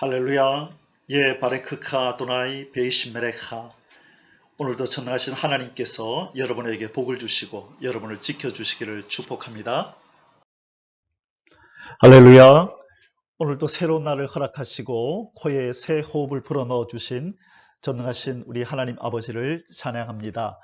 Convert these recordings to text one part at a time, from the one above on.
할렐루야 예 바레크카 도나이 베이시메레카 오늘도 전능하신 하나님께서 여러분에게 복을 주시고 여러분을 지켜주시기를 축복합니다. 할렐루야 오늘도 새로운 날을 허락하시고 코에 새 호흡을 불어넣어 주신 전능하신 우리 하나님 아버지를 찬양합니다.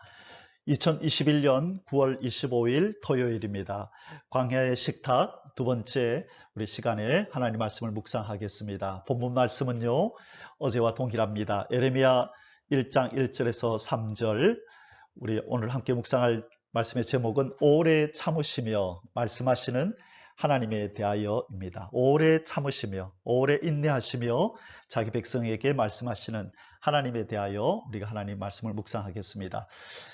2021년 9월 25일 토요일입니다. 광야의 식탁 두 번째 우리 시간에 하나님 말씀을 묵상하겠습니다. 본문 말씀은요. 어제와 동일합니다. 에레미야 1장 1절에서 3절 우리 오늘 함께 묵상할 말씀의 제목은 오래 참으시며 말씀하시는 하나님에 대하여입니다. 오래 참으시며 오래 인내하시며 자기 백성에게 말씀하시는 하나님에 대하여 우리가 하나님 말씀을 묵상하겠습니다.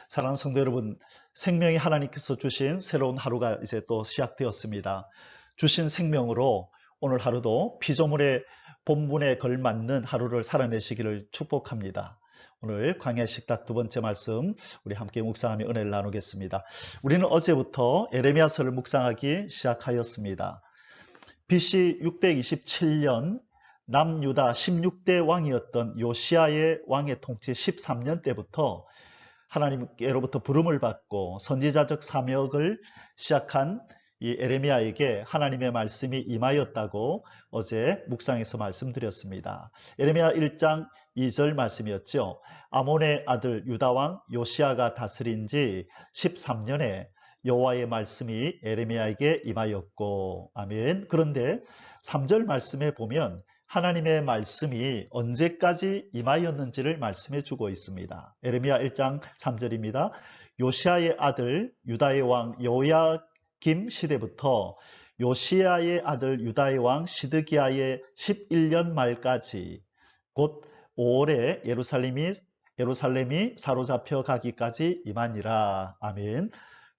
사랑하는 성도 여러분, 생명이 하나님께서 주신 새로운 하루가 이제 또 시작되었습니다. 주신 생명으로 오늘 하루도 피조물의 본분에 걸맞는 하루를 살아내시기를 축복합니다. 오늘 광야 식탁 두 번째 말씀 우리 함께 묵상하며 은혜를 나누겠습니다. 우리는 어제부터 에레미야서를 묵상하기 시작하였습니다. BC 627년 남유다 16대 왕이었던 요시아의 왕의 통치 13년 때부터 하나님께로부터 부름을 받고 선지자적 사역을 시작한 이 에레미야에게 하나님의 말씀이 임하였다고 어제 묵상에서 말씀드렸습니다. 에레미야 1장 2절 말씀이었죠. 아몬의 아들 유다왕 요시아가 다스린 지 13년에 여호와의 말씀이 에레미야에게 임하였고 아멘. 그런데 3절 말씀에 보면 하나님의 말씀이 언제까지 임하였는지를 말씀해 주고 있습니다. 에레미야 1장 3절입니다. 요시아의 아들 유다의 왕 여호야 김 시대부터 요시아의 아들 유다의 왕 시드기야의 11년 말까지 곧 5월에 예루살렘이 예루살렘이 사로잡혀 가기까지 임하니라. 아멘.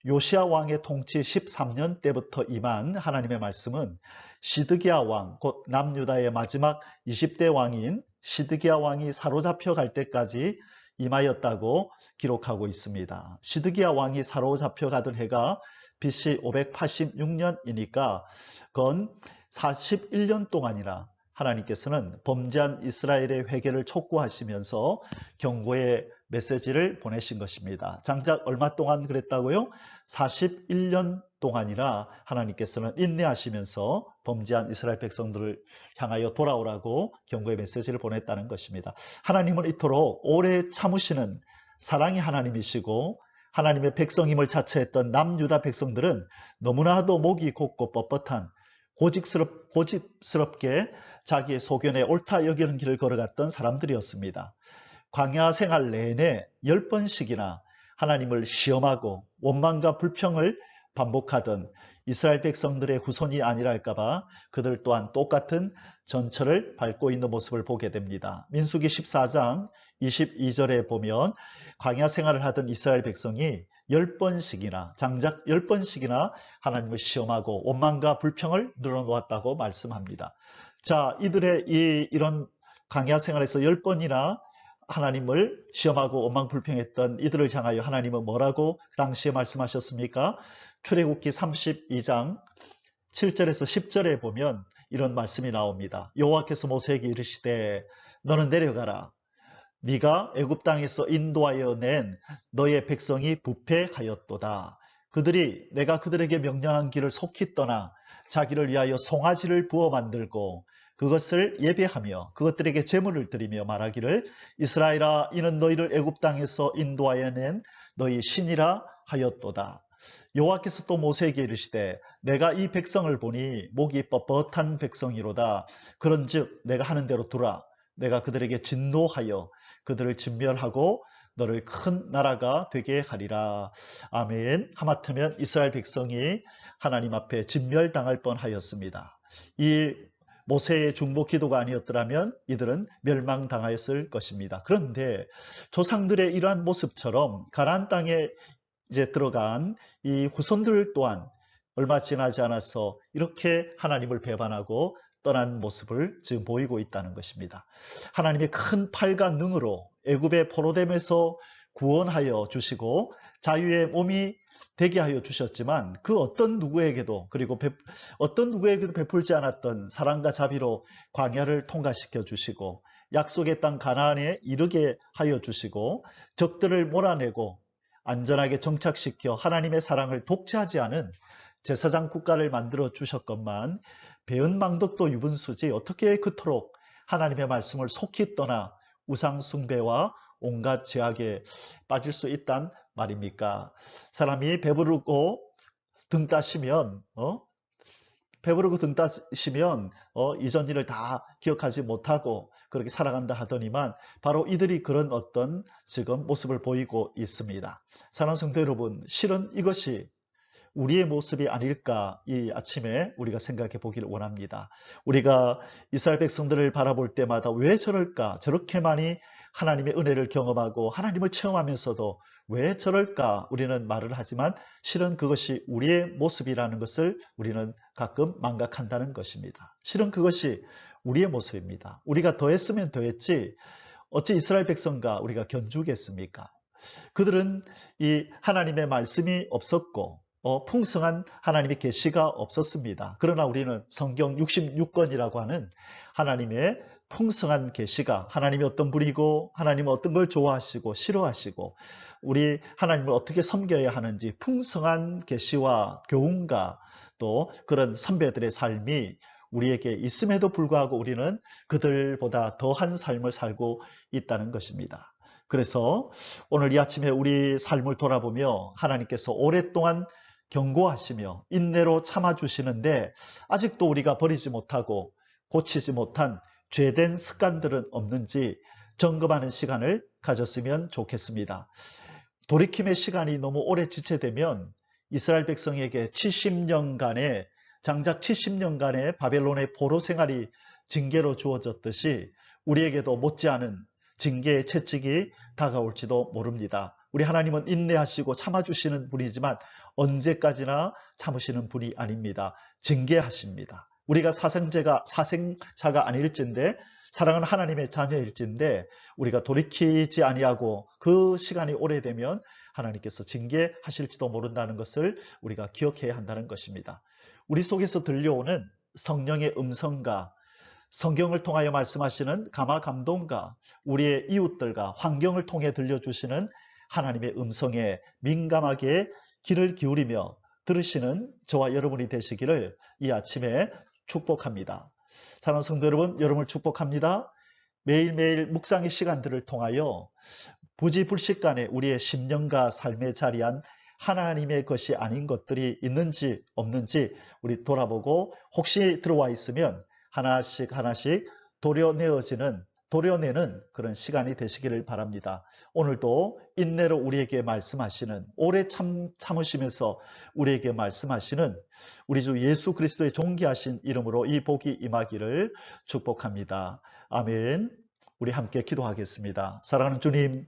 요시아 왕의 통치 13년 때부터 임한 하나님의 말씀은 시드기야 왕, 곧 남유다의 마지막 20대 왕인 시드기야 왕이 사로잡혀 갈 때까지 임하였다고 기록하고 있습니다. 시드기야 왕이 사로잡혀 가던 해가 BC 586년이니까 건 41년 동안이나 하나님께서는 범죄한 이스라엘의 회개를 촉구하시면서 경고의 메시지를 보내신 것입니다. 장작 얼마 동안 그랬다고요? 41년 동안이나 하나님께서는 인내하시면서 범죄한 이스라엘 백성들을 향하여 돌아오라고 경고의 메시지를 보냈다는 것입니다. 하나님은 이토록 오래 참으시는 사랑의 하나님이시고 하나님의 백성임을 자처했던 남유다 백성들은 너무나도 목이 곱고 뻣뻣한 고집스럽, 고집스럽게 자기의 소견에 옳다 여기는 길을 걸어갔던 사람들이었습니다. 광야 생활 내내 열 번씩이나 하나님을 시험하고 원망과 불평을 반복하던 이스라엘 백성들의 후손이 아니랄까봐 그들 또한 똑같은 전철을 밟고 있는 모습을 보게 됩니다. 민수기 14장 22절에 보면 광야 생활을 하던 이스라엘 백성이 10번씩이나 장작 10번씩이나 하나님을 시험하고 원망과 불평을 늘어놓았다고 말씀합니다. 자, 이들의 이 이런 광야 생활에서 10번이나 하나님을 시험하고 원망 불평했던 이들을 향하여 하나님은 뭐라고 그 당시에 말씀하셨습니까? 출애굽기 32장 7절에서 10절에 보면 이런 말씀이 나옵니다. 여호와께서 모세에게 이르시되 너는 내려가라. 네가 애굽 땅에서 인도하여 낸 너의 백성이 부패하였도다. 그들이 내가 그들에게 명령한 길을 속히 떠나 자기를 위하여 송아지를 부어 만들고 그것을 예배하며 그것들에게 제물을 드리며 말하기를 이스라엘아 이는 너희를 애굽 땅에서 인도하여 낸 너희 신이라 하였도다. 여호와께서 또 모세에게 이르시되 내가 이 백성을 보니 목이 뻣뻣한 백성이로다. 그런즉 내가 하는 대로 두라. 내가 그들에게 진노하여 그들을 진멸하고 너를 큰 나라가 되게 하리라. 아멘. 하마터면 이스라엘 백성이 하나님 앞에 진멸당할 뻔하였습니다. 이 모세의 중보 기도가 아니었더라면 이들은 멸망당하였을 것입니다. 그런데 조상들의 이러한 모습처럼 가나안 땅에 이제 들어간 이 후손들 또한 얼마 지나지 않아서 이렇게 하나님을 배반하고 떠난 모습을 지금 보이고 있다는 것입니다. 하나님의 큰 팔과 능으로 애굽의 포로됨에서 구원하여 주시고 자유의 몸이 되게 하여 주셨지만 그 어떤 누구에게도 그리고 베- 어떤 누구에게도 베풀지 않았던 사랑과 자비로 광야를 통과시켜 주시고 약속의 땅 가나안에 이르게 하여 주시고 적들을 몰아내고 안전하게 정착시켜 하나님의 사랑을 독차지 않은 제사장 국가를 만들어 주셨건만 배은망덕도 유분수지 어떻게 그토록 하나님의 말씀을 속히 떠나 우상 숭배와 온갖 죄악에 빠질 수 있단 말입니까? 사람이 배부르고 등 따시면 어? 배부르고 등 따시면 어, 이전 일을 다 기억하지 못하고 그렇게 살아간다 하더니만 바로 이들이 그런 어떤 지금 모습을 보이고 있습니다. 사랑하는 성도 여러분, 실은 이것이 우리의 모습이 아닐까 이 아침에 우리가 생각해 보기를 원합니다. 우리가 이스라엘 백성들을 바라볼 때마다 왜 저럴까? 저렇게 많이 하나님의 은혜를 경험하고 하나님을 체험하면서도 왜 저럴까? 우리는 말을 하지만 실은 그것이 우리의 모습이라는 것을 우리는 가끔 망각한다는 것입니다. 실은 그것이 우리의 모습입니다. 우리가 더했으면 더했지 어찌 이스라엘 백성과 우리가 견주겠습니까? 그들은 이 하나님의 말씀이 없었고 어, 풍성한 하나님의 계시가 없었습니다. 그러나 우리는 성경 66권이라고 하는 하나님의 풍성한 계시가 하나님이 어떤 분이고 하나님은 어떤 걸 좋아하시고 싫어하시고 우리 하나님을 어떻게 섬겨야 하는지 풍성한 계시와 교훈과 또 그런 선배들의 삶이 우리에게 있음에도 불구하고 우리는 그들보다 더한 삶을 살고 있다는 것입니다. 그래서 오늘 이 아침에 우리 삶을 돌아보며 하나님께서 오랫동안 경고하시며 인내로 참아주시는데 아직도 우리가 버리지 못하고 고치지 못한 죄된 습관들은 없는지 점검하는 시간을 가졌으면 좋겠습니다. 돌이킴의 시간이 너무 오래 지체되면 이스라엘 백성에게 70년간의 장작 70년간의 바벨론의 포로 생활이 징계로 주어졌듯이 우리에게도 못지않은 징계의 채찍이 다가올지도 모릅니다. 우리 하나님은 인내하시고 참아주시는 분이지만 언제까지나 참으시는 분이 아닙니다. 징계하십니다. 우리가 사생제가 사생자가 아닐진데 사랑은 하나님의 자녀일진데 우리가 돌이키지 아니하고 그 시간이 오래되면 하나님께서 징계하실지도 모른다는 것을 우리가 기억해야 한다는 것입니다. 우리 속에서 들려오는 성령의 음성과 성경을 통하여 말씀하시는 가마 감동과 우리의 이웃들과 환경을 통해 들려주시는 하나님의 음성에 민감하게 귀를 기울이며 들으시는 저와 여러분이 되시기를 이 아침에 축복합니다. 사랑하는 성도 여러분, 여러분을 축복합니다. 매일매일 묵상의 시간들을 통하여 부지불식간에 우리의 심령과 삶의 자리한 하나님의 것이 아닌 것들이 있는지 없는지 우리 돌아보고 혹시 들어와 있으면 하나씩 하나씩 도려내어지는 도려내는 그런 시간이 되시기를 바랍니다. 오늘도 인내로 우리에게 말씀하시는 오래 참, 참으시면서 우리에게 말씀하시는 우리 주 예수 그리스도의 존귀하신 이름으로 이 복이 임하기를 축복합니다. 아멘. 우리 함께 기도하겠습니다. 사랑하는 주님,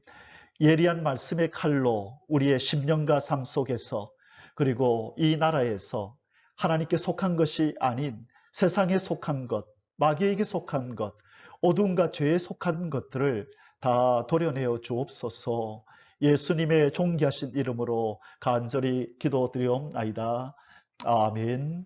예리한 말씀의 칼로 우리의 심령과 삶 속에서 그리고 이 나라에서 하나님께 속한 것이 아닌 세상에 속한 것, 마귀에게 속한 것, 어둠과 죄에 속한 것들을 다 도려내어 주옵소서. 예수님의 존귀하신 이름으로 간절히 기도드리옵나이다. 아멘.